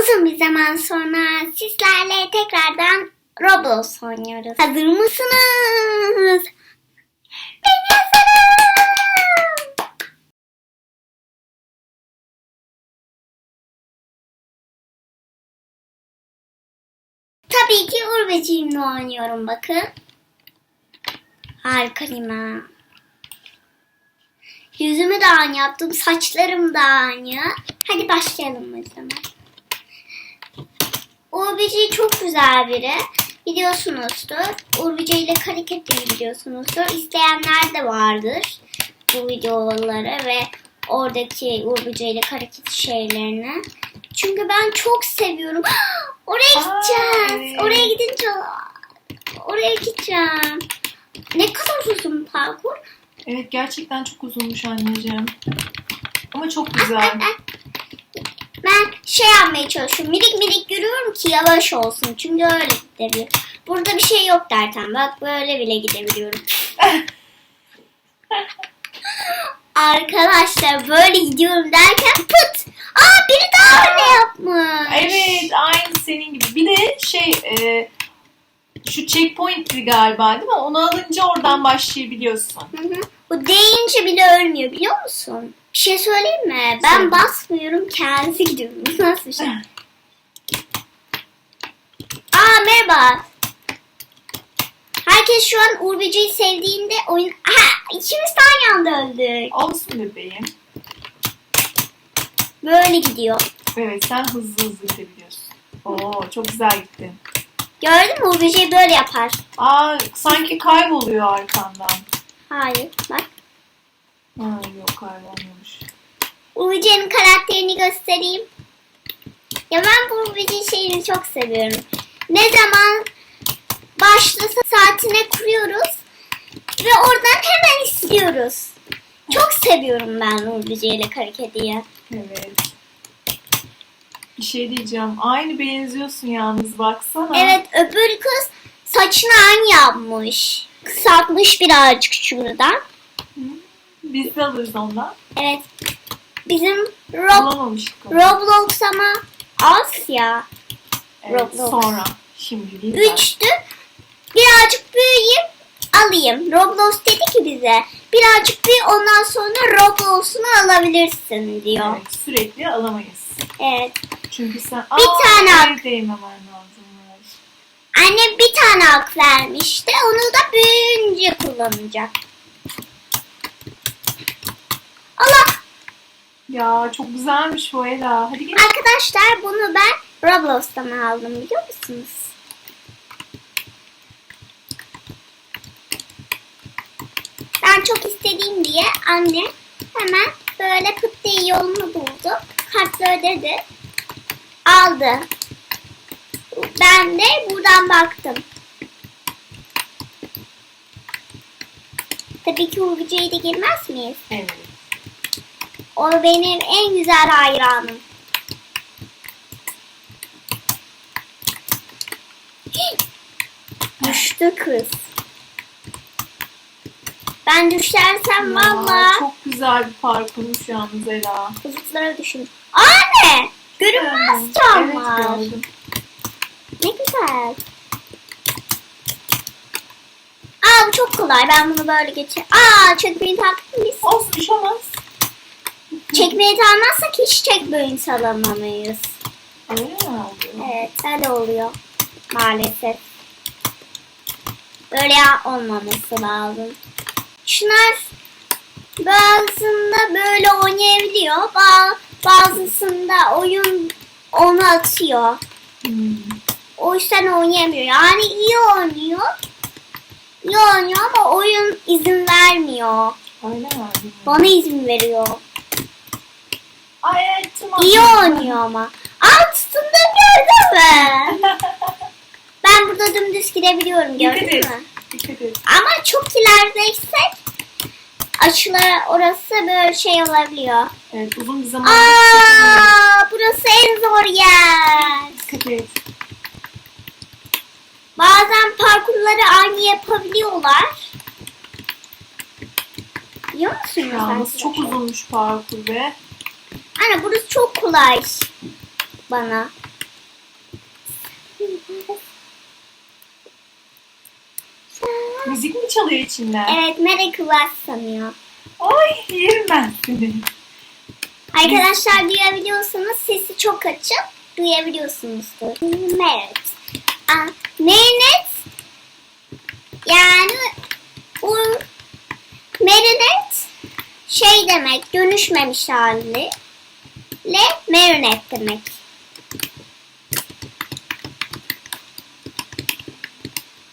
Uzun bir zaman sonra sizlerle tekrardan Roblox oynuyoruz. Hazır mısınız? Ben hazırım. Tabii ki Urveciğimle oynuyorum bakın. Harikayım ha. Yüzümü de aynı yaptım. Saçlarım da aynı. Hadi başlayalım o zaman. Urbici çok güzel biri. Biliyorsunuzdur. Urbici ile karikatür biliyorsunuzdur. İsteyenler de vardır. Bu videoları ve oradaki Urbici ile karikatür şeylerini. Çünkü ben çok seviyorum. Oraya Aa, gideceğiz. evet. Oraya gidince oraya gideceğim. Ne kadar uzun parkur. Evet gerçekten çok uzunmuş anneciğim. Ama çok güzel. Ben şey yapmaya çalışıyorum. Minik minik yürüyorum ki yavaş olsun. Çünkü öyle gidebiliyor. Burada bir şey yok derken. Bak böyle bile gidebiliyorum. Arkadaşlar böyle gidiyorum derken pıt. Aa biri daha öyle yapmış. evet aynı senin gibi. Bir de şey e, şu checkpoint'ti galiba değil mi? Onu alınca oradan başlayabiliyorsun. Hı hı. Bu deyince bile ölmüyor biliyor musun? Bir şey söyleyeyim mi? Ben Söyle. basmıyorum kendisi gidiyor. Nasıl bir şey? Aa merhaba. Herkes şu an Urbici'yi sevdiğinde oyun... Ha ikimiz aynı anda öldük. Olsun bebeğim. Böyle gidiyor. Evet sen hızlı hızlı gidebiliyorsun. Oo çok güzel gittin. Gördün mü Urbici'yi böyle yapar. Aa sanki kayboluyor arkandan. Hayır bak. Ha, yok kaybolmuyormuş. Urbici'nin karakterini göstereyim. Ya ben bu Urbici şeyini çok seviyorum. Ne zaman başlasa saatine kuruyoruz ve oradan hemen istiyoruz. Çok seviyorum ben Urbici ile hareketiyi. Evet. Bir şey diyeceğim. Aynı benziyorsun yalnız baksana. Evet öbür kız saçını aynı yapmış. Kısaltmış birazcık şuradan. Biz de alırız ondan. Evet. Bizim Rob Bulamamıştık onu. Roblox ama az ya. Evet, Roblox. sonra. Şimdi değil? Üçtü. Birazcık büyüyeyim alayım. Roblox dedi ki bize birazcık büyü ondan sonra Roblox'unu alabilirsin diyor. Evet, sürekli alamayız. Evet. Çünkü sen... Bir tane el hak. değmemen lazım. Annem bir tane hak vermişti. Onu da büyüyünce kullanacak. Allah! Ya çok güzelmiş bu Ela. Hadi gel. Arkadaşlar bunu ben Roblox'tan aldım biliyor musunuz? Ben çok istediğim diye anne hemen böyle pıt diye yolunu buldu. Kartla ödedi. Aldı. Ben de buradan baktım. Tabii ki Urgucu'ya da girmez miyiz? Evet. O benim en güzel hayranım. Düştü kız. Ben düşersem Ya, valla Çok güzel bir parkurmuş yalnız Ela. kızlara düşün. Anne! Görünmez Evet, cam var. gördüm. Ne güzel. Aa bu çok kolay. Ben bunu böyle geçer. Aa çekmeyi biz. Olsun iş olmaz. Çekmeyi almazsak hiç çekmeyi salamamayız. Öyle mi oluyor? Evet, öyle oluyor. Maalesef. Böyle olmaması lazım. Şunlar bazısında böyle oynayabiliyor. ba- Bazısında oyun onu atıyor. Hmm. O yüzden oynayamıyor. Yani iyi oynuyor. İyi oynuyor ama oyun izin vermiyor. Öyle mi? Bana izin veriyor. Ay tamam. İyi oynuyor ama. Altında gördün mü? Ben burada dümdüz gidebiliyorum Dikkat gördün et. mü? Dikkat et. Ama çok ilerideysek açılar orası böyle şey olabiliyor. Evet uzun bir zaman. Aa, burası en zor yer. Dikkat et. Bazen parkurları aynı yapabiliyorlar. Biliyor musun? Yalnız çok uzunmuş parkur be. Anne burası çok kolay bana. Müzik mi çalıyor içinden? Evet Miracle Bus sanıyor. Ay yerim ben seni. Arkadaşlar duyabiliyorsanız sesi çok açık. Duyabiliyorsunuzdur. Merit. Aa, Merinet yani bu Merinet şey demek dönüşmemiş hali le Merinet demek.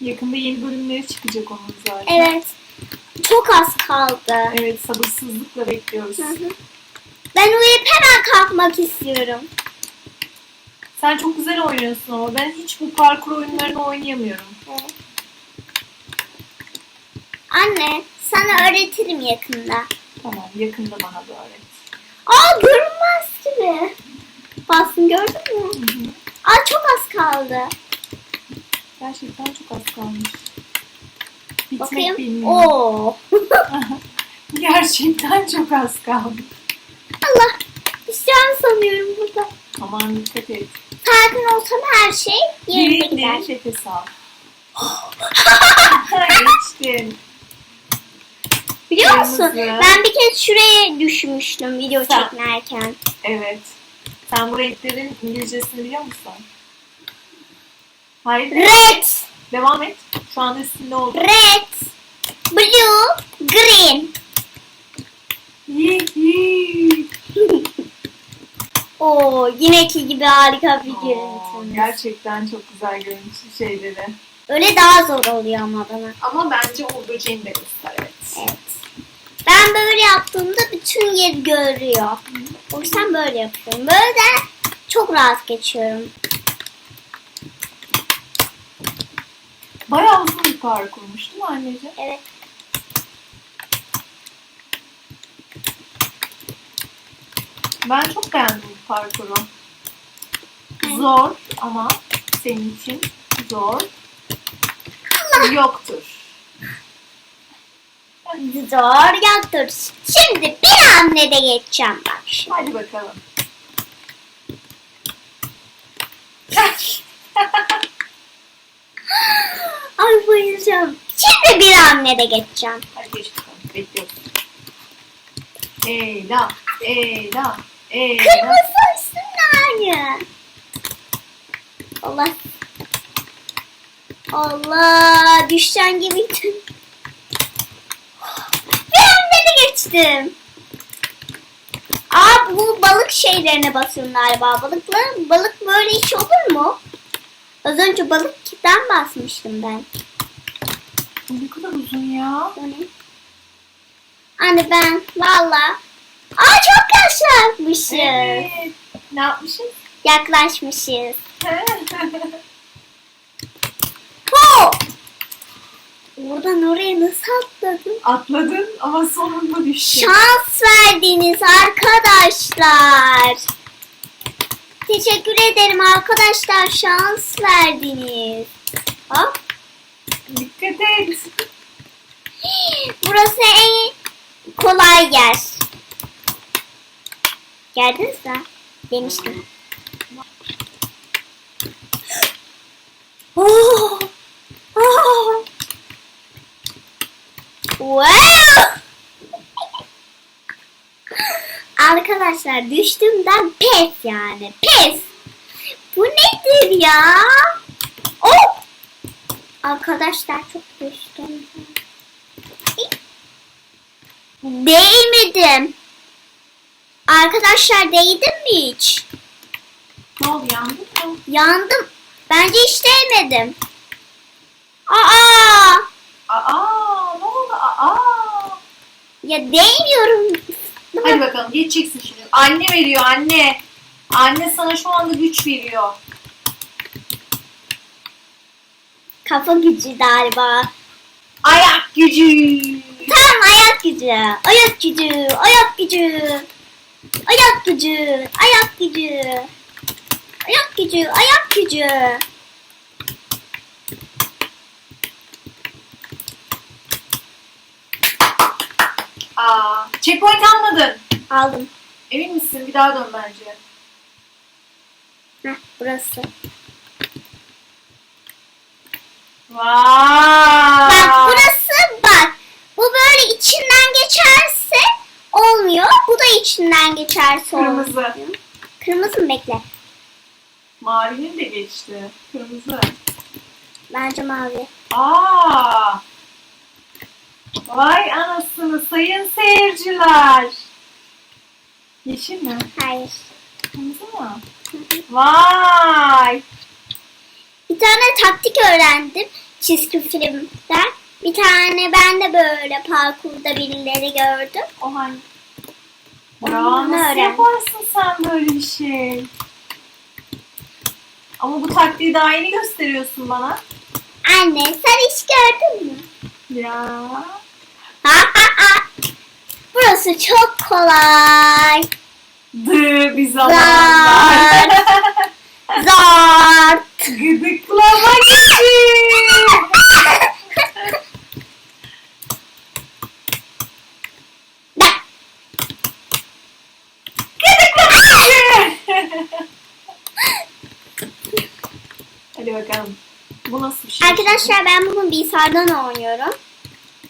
Yakında yeni bölümleri çıkacak onun zaten. Evet. Çok az kaldı. Evet sabırsızlıkla bekliyoruz. Hı hı. Ben uyuyup hemen kalkmak istiyorum. Sen çok güzel oynuyorsun ama ben hiç bu parkur oyunlarını oynayamıyorum. Evet. Anne sana öğretirim yakında. Tamam yakında bana da öğret. Aa görünmez gibi. Bastın gördün mü? Hı hı. Aa çok az kaldı. Gerçekten çok az kalmış. Bitmek Bakayım. bilmiyor. Oo. Gerçekten çok az kaldı. Allah. Düşeceğim sanıyorum burada. Aman dikkat et. Sakin olsam her şey yerine Derin gider. derin nefes al. Geçtin. Biliyor musun? Kırmızı. Ben bir kez şuraya düşmüştüm video Sen- çekmerken. Evet. Sen bu renklerin İngilizcesini biliyor musun? Hayır. Red, Devam et. Şu anda üstünde oldu. red, blue, green. Oo, yineki gibi harika bir görüntü. Gerçekten çok güzel görüntü şeyleri. Öyle daha zor oluyor ama bana. Ama bence o böceğin de göster evet. Evet. Ben böyle yaptığımda bütün yer görüyor. O yüzden böyle yapıyorum. Böyle de çok rahat geçiyorum. Bayağı uzun bir parkurmuş değil mi anneciğim? Evet. Ben çok beğendim bu parkuru. Zor ama senin için zor yoktur. Zor yoktur. Şimdi bir hamlede geçeceğim bak şimdi. Hadi bakalım. Ay bayılacağım. Şimdi bir hamlede geçeceğim. Hadi geç bakalım. Bekliyoruz. Eyla, Eyla, Eyla. Kırmızı üstünde aynı. Allah. Allah düşen gibiydim. Bir hamlede geçtim. Aa bu balık şeylerine basıyorum galiba. Balıkla, balık böyle iş olur mu? Az önce balıktan basmıştım ben. Bu ne kadar uzun ya. O ne? Anne ben valla. Aa çok yaşlanmışız. Evet. Ne yapmışız? Yaklaşmışız. Ho! Oradan oraya nasıl atladım? Atladın ama sonunda düştün. Şans verdiniz arkadaşlar. Teşekkür ederim arkadaşlar. Şans verdiniz. Hop. Dikkat et. Burası en kolay yer. Geldiniz mi? Demiştim. Oh! Oh! Wow! Arkadaşlar düştüğümden pes yani. Pes. Bu nedir ya? Oh! Arkadaşlar çok düştüm. Değmedim. Arkadaşlar değdim mi hiç? Ne oldu yandın mı? Yandım. Bence hiç değmedim. Aa! Aa ne oldu? Aa. Ya değmiyorum. Hadi bakalım geçeceksin şimdi. Anne veriyor anne. Anne sana şu anda güç veriyor. Kafa gücü galiba. Ayak gücü. Tamam ayak gücü. Ayak gücü. Ayak gücü. Ayak gücü. Ayak gücü. Ayak gücü. Ayak gücü. Aa, checkpoint almadın. Aldım. Emin misin? Bir daha dön bence. Heh, burası. Vay. Bak burası bak. Bu böyle içinden geçerse olmuyor. Bu da içinden geçerse olmuyor. Kırmızı. Kırmızı mı bekle? Mavinin de geçti. Kırmızı. Bence mavi. Aa! Vay anasını sayın seyirciler. Yeşil mi? Hayır. Kırmızı mı? Vay! Bir tane taktik öğrendim çizgi filmden. Bir tane ben de böyle parkurda birileri gördüm. O hangi? Onu Ya nasıl öğren. yaparsın sen böyle bir şey? Ama bu taktiği daha yeni gösteriyorsun bana. Anne sen hiç gördün mü? Ya. Ha ha ha. Burası çok kolay. Dı bir zamanlar. Zart. Gıdıklama gibi. Hadi bakalım. Bu nasıl bir şey? Arkadaşlar ben bunu bilgisayardan oynuyorum.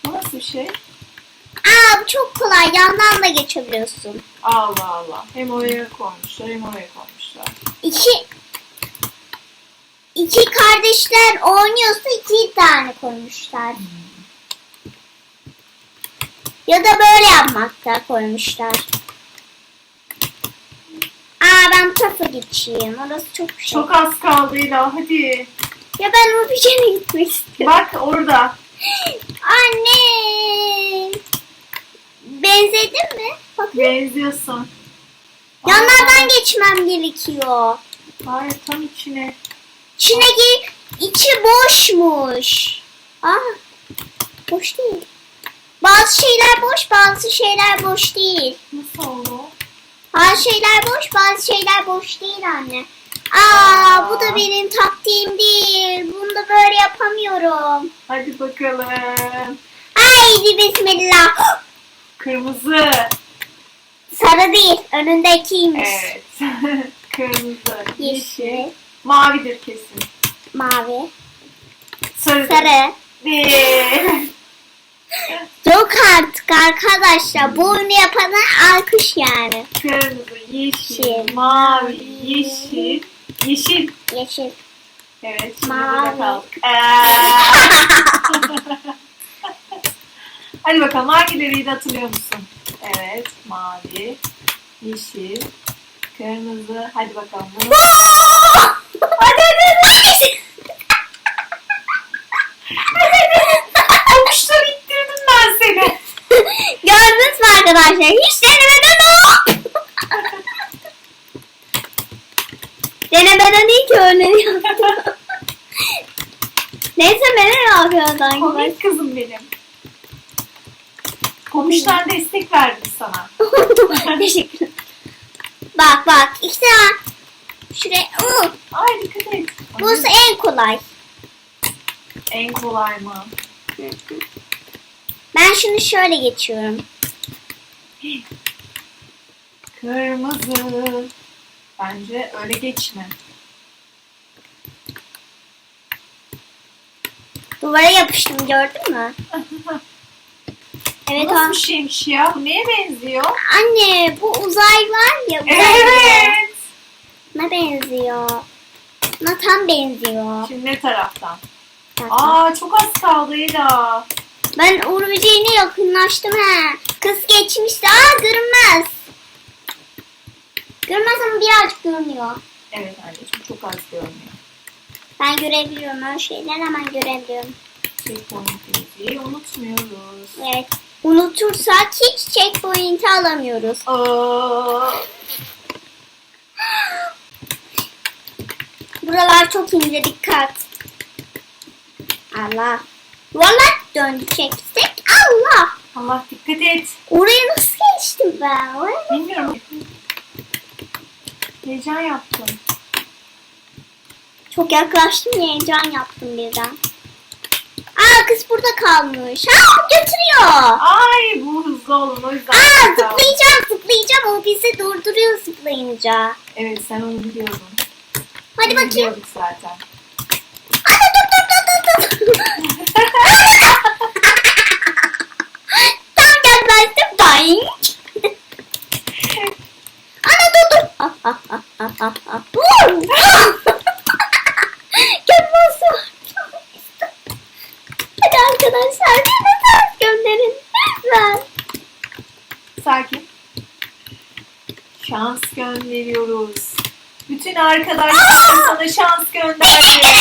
Bu nasıl bir şey? Aa bu çok kolay. Yandan da geçebiliyorsun. Allah Allah. Hem oraya koymuşlar hem oraya koymuşlar. İki iki kardeşler oynuyorsa iki tane koymuşlar. Ya da böyle yapmakta koymuşlar. Aa ben bu tarafa geçeyim. Orası çok şey. Çok az kaldı Ela hadi. Ya ben o bir gitmek istiyorum. Bak orada. Anne. Benzedin mi? Bak. Benziyorsun. Yanlardan geçmem gerekiyor. Hayır tam içine. İçine gir. içi boşmuş. Aa, boş değil. Bazı şeyler boş, bazı şeyler boş değil. Nasıl oldu? Bazı şeyler boş, bazı şeyler boş değil anne. Aa, bu da benim taktiğim değil. Bunu da böyle yapamıyorum. Hadi bakalım. Haydi bismillah. Kırmızı. Sarı değil, önündekiymiş. Evet. Kırmızı. Yeşil. Yeşil, Mavidir kesin. mavi, Sarı. sarı. Değil. Yok artık arkadaşlar. Bu oyunu yapana alkış yani. Kırmızı, yeşil, Yeşil, mavi, yeşil, yeşil. Yeşil. Evet, şimdi Mavi. kaldık. Ee. Hadi bakalım hangileri de hatırlıyor musun? Evet, mavi, yeşil, kırmızı. Hadi bakalım. Bunu... hadi hadi Okuşları ittirdim ben seni. Gördünüz mü arkadaşlar? Hiç denemeden o. denemeden iyi ki örneği yaptım. Neyse ben ne yapıyorum sanki? Komik kızım benim. Komşular destek verdim sana. Teşekkür. Bak bak işte şuraya. Uu, Ay dikkat et. Burası en kolay. En kolay mı? Ben şunu şöyle geçiyorum. Kırmızı. Bence öyle geçme. Duvara yapıştım gördün mü? Evet nasıl bir şeymiş ya? Bu neye benziyor? Anne bu uzay var ya uzay Evet. Ne benziyor? Buna tam benziyor. Şimdi ne taraftan? Aa çok az kaldı Ela. Ben Böceği'ne yakınlaştım he. Kız geçmişti. Aa görünmez. Görünmez ama birazcık görünüyor. Evet anneciğim çok az görünüyor. Ben görebiliyorum öyle şeyler hemen görebiliyorum. Checkpoint'imizi unutmuyoruz. Evet. Unutursak hiç checkpoint'i alamıyoruz. Aa, Buralar çok ince dikkat. Allah. Yuvarlak döndü çeksek. Allah. Allah dikkat et. Oraya nasıl geçtim ben? Oraya Bilmiyorum. Heyecan yaptım. Çok yaklaştım ya heyecan yaptım birden. Aa kız burada kalmış. Aa götürüyor. Ay bu hızlı olun o yüzden. Aa zıplayacağım zıplayacağım. O bizi durduruyor zıplayınca. Evet sen onu biliyordun. Hadi Biz bakayım. Biliyorduk zaten. Hadi dur dur dur dur dur. Tam Doink. Ana dur dur. Ah, ah, ah, ah, ah, ah. Vur. Görmezsin. Hadi arkadaşlar bir mesaj gönderin. Lütfen. Sakin. Şans gönderiyoruz. Bütün arkadaşlarım sana şans gönderdi.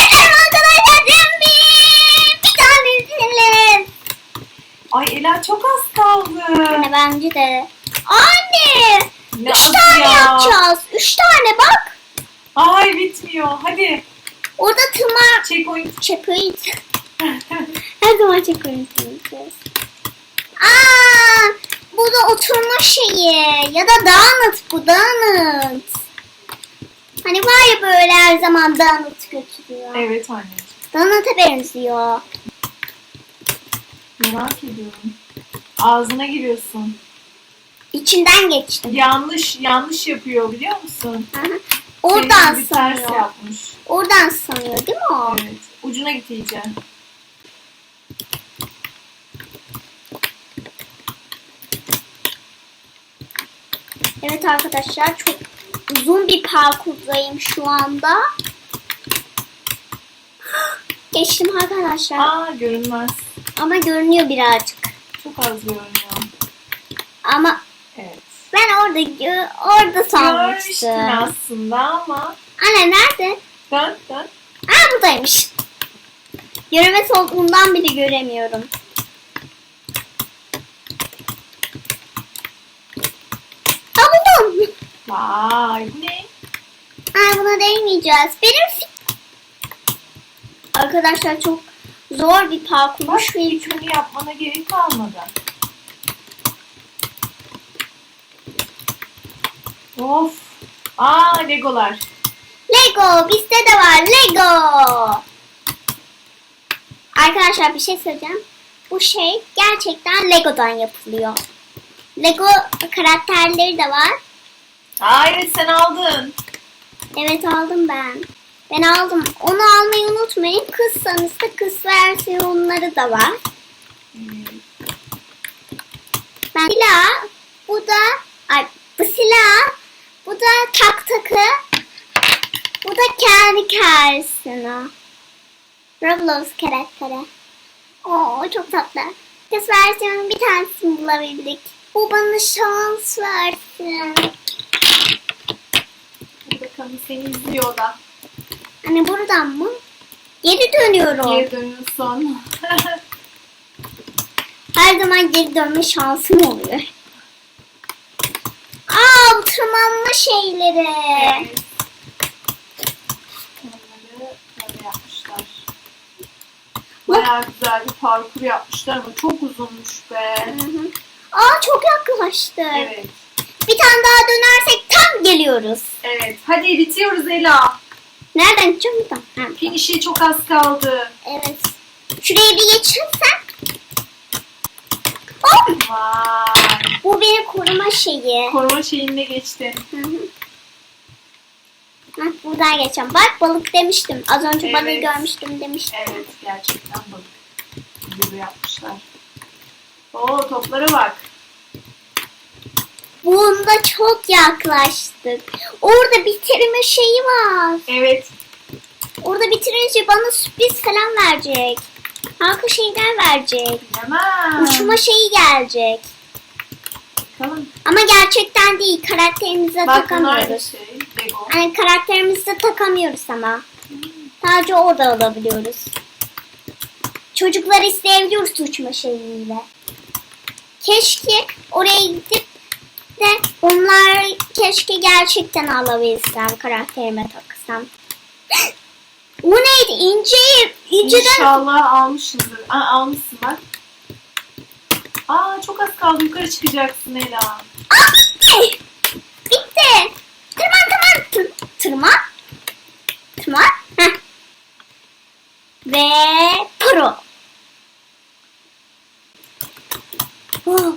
Bence de. Anne. Ne Üç tane ya. yapacağız. Üç tane bak. Ay bitmiyor. Hadi. Orada tırma Checkpoint. checkpoint. Her zaman checkpoint yapacağız. Aa, bu da oturma şeyi. Ya da donut bu donut. Hani var ya böyle her zaman donut götürüyor. Evet anneciğim. Donut'a benziyor. Merak ediyorum. Ağzına giriyorsun. İçinden geçtim. Yanlış yanlış yapıyor biliyor musun? Aha. Oradan Senin gibi ters sanıyor. yapmış. Oradan sanıyor değil mi o? Evet. Ucuna git iyice. Evet arkadaşlar çok uzun bir parkurdayım şu anda. Geçtim arkadaşlar. Aa görünmez. Ama görünüyor birazcık. Çok az görünüyor. Ama. Ben orada orada Görmüştün sanmıştım. aslında ama. Anne nerede? Dön dön. Aa buradaymış. Göremez olduğundan bile göremiyorum. Aa buldum. Vay ne? Aa buna değmeyeceğiz. Benim Arkadaşlar çok zor bir Bak parkurmuş ve hiç bunu yapmana gerek kalmadı. Of. Aa legolar. Lego bizde de var Lego. Arkadaşlar bir şey söyleyeceğim. Bu şey gerçekten Lego'dan yapılıyor. Lego karakterleri de var. Evet sen aldın. Evet aldım ben. Ben aldım. Onu almayı unutmayın. Kızsanız da kız versiyonları da var. Evet. Ben silah. Bu da ay, bu silah. Bu da tak takı. Bu da kendi karşısına. Roblox karakteri. Oo çok tatlı. Kız versiyonun bir tanesini bulabildik. Bu bana şans versin. Hadi bakalım seni izliyor da. Anne buradan mı? Geri dönüyorum. Geri dönüyorsun. Her zaman geri dönme şansım oluyor. Tırmanma şeyleri. evet. Bayağı güzel bir parkur yapmışlar ama çok uzunmuş be. Hı hı. Aa çok yaklaştı. Evet. Bir tane daha dönersek tam geliyoruz. Evet. Hadi bitiyoruz Ela. Nereden gideceğim buradan? Finish'e çok az kaldı. evet. Şuraya bir geçirsen. Hop! Vay. Bu beni koruma şeyi. Koruma şeyinde geçti. Hı hı. Bak buradan geçeceğim. Bak balık demiştim. Az önce balığı Evet. görmüştüm demiştim. Evet gerçekten balık gibi yapmışlar. Oo toplara bak. Bunda çok yaklaştık. Orada bitirme şeyi var. Evet. Orada bitirince bana sürpriz falan verecek. Halka şeyler verecek. Bilemem. Uçma şeyi gelecek. Bakalım. Ama gerçekten değil. Karakterimize Bak takamıyoruz. şey. Yani karakterimize takamıyoruz ama. Sadece orada alabiliyoruz. Çocuklar isteyebiliyoruz uçma şeyiyle. Keşke oraya gidip de onlar keşke gerçekten alabilsem karakterime taksam. O neydi? İnce, inceden İnşallah almışsındır. Aa, almışsın bak. Aa çok az kaldı. Yukarı çıkacaksın Ela. Aa, bitti. Bitti. Tırman tırman. Tır, tırman. Tırman. Heh. Ve pro. Oh,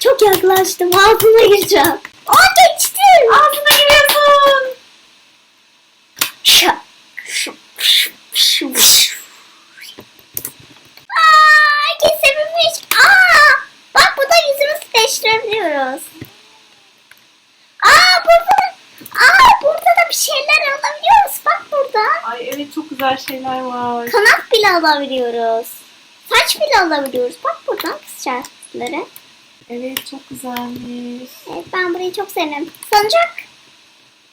çok yaklaştım. Ağzına gireceğim. Aa geçtim. Ağzına giriyorsun. Şa, şu, şu, şu, şu. değiştirmiş. Aa! Bak burada yüzümüzü değiştirebiliyoruz. Aa burada Aa burada da bir şeyler alabiliyoruz. Bak burada. Ay evet çok güzel şeyler var. Kanat bile alabiliyoruz. Saç bile alabiliyoruz. Bak buradan kısacakları. Evet çok güzelmiş. Evet ben burayı çok sevdim. Sancak.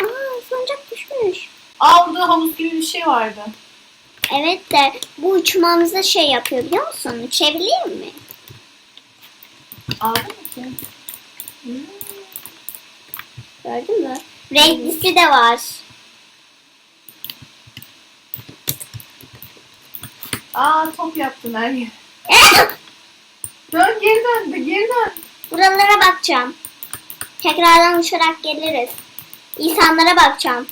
Aa sancak düşmüş. Aa burada havuz gibi bir şey vardı. Evet de bu uçmamıza şey yapıyor biliyor musun? Uçabiliyor mi? Mı ki? Hmm. Gördün mü? Renklisi de var. Aa top yaptın her yer. Dön geri dön de geri dön. Buralara bakacağım. Tekrardan uçarak geliriz. İnsanlara bakacağım.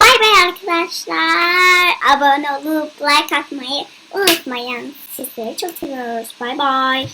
Bay bay arkadaşlar. Abone olup like atmayı unutmayın. Sizleri çok seviyoruz. Bay bay.